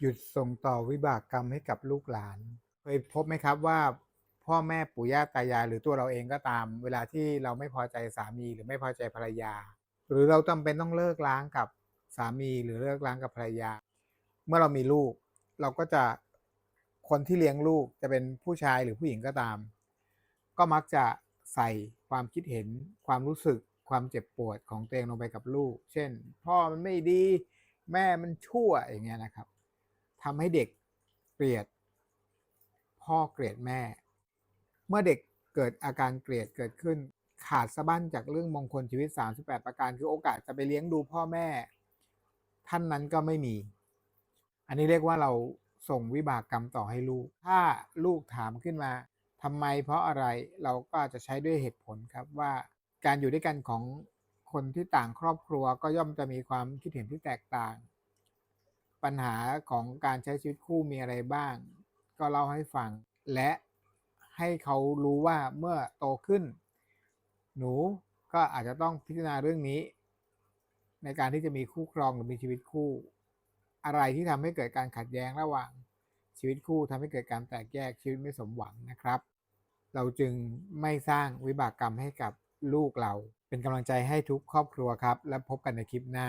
หยุดส่งต่อวิบากกรรมให้กับลูกหลาน เคยพบไหมครับว่า พ่อแม่ปู่ย่าตายายหรือตัวเราเองก็ตาม เวลาที่เราไม่พอใจสามีหรือไม่พอใจภรรยา หรือเราจำเป็นต้องเลิกล้างกับสามีหรือเลิกล้างกับภรรยา เมื่อเรามีลูก เราก็จะคนที่เลี้ยงลูกจะเป็นผู้ชายหรือผู้หญิงก็ตาม ก็มักจะใส่ความคิดเห็นความรู้สึกความเจ็บปวดของตัวเองลงไปกับลูก เช่น พ่อมันไม่ดี แม่มันชั่วอย่างเงี้ยนะครับ ทำให้เด็กเกลียด พ่อเกลียดแม่ เมื่อเด็กเกิดอาการเกลียดเกิดขึ้น ขาดสะบั้นจากเรื่องมงคลชีวิต 38 ประการ คือโอกาสจะไปเลี้ยงดูพ่อแม่ ท่านนั้นก็ไม่มี อันนี้เรียกว่าเราส่งวิบากกรรมต่อให้ลูก ถ้าลูกถามขึ้นมาทำไมเพราะอะไรเราก็จะใช้ด้วยเหตุผลครับว่าการอยู่ด้วยกันของคนที่ต่างครอบครัวก็ย่อมจะมีความคิดเห็นที่แตกต่าง ปัญหาของการใช้ชีวิตคู่มีอะไรบ้าง ก็เล่าให้ฟัง และให้เขารู้ว่าเมื่อโตขึ้น หนูก็อาจจะต้องพิจารณาเรื่องนี้ ในการที่จะมีคู่ครองหรือมีชีวิตคู่ อะไรที่ทำให้เกิดการขัดแย้งระหว่างชีวิตคู่ทำให้เกิดการแตกแยกชีวิตไม่สมหวังนะครับ เราจึงไม่สร้างวิบากกรรมให้กับลูกเรา เป็นกำลังใจให้ทุกครอบครัวครับ และพบกันในคลิปหน้า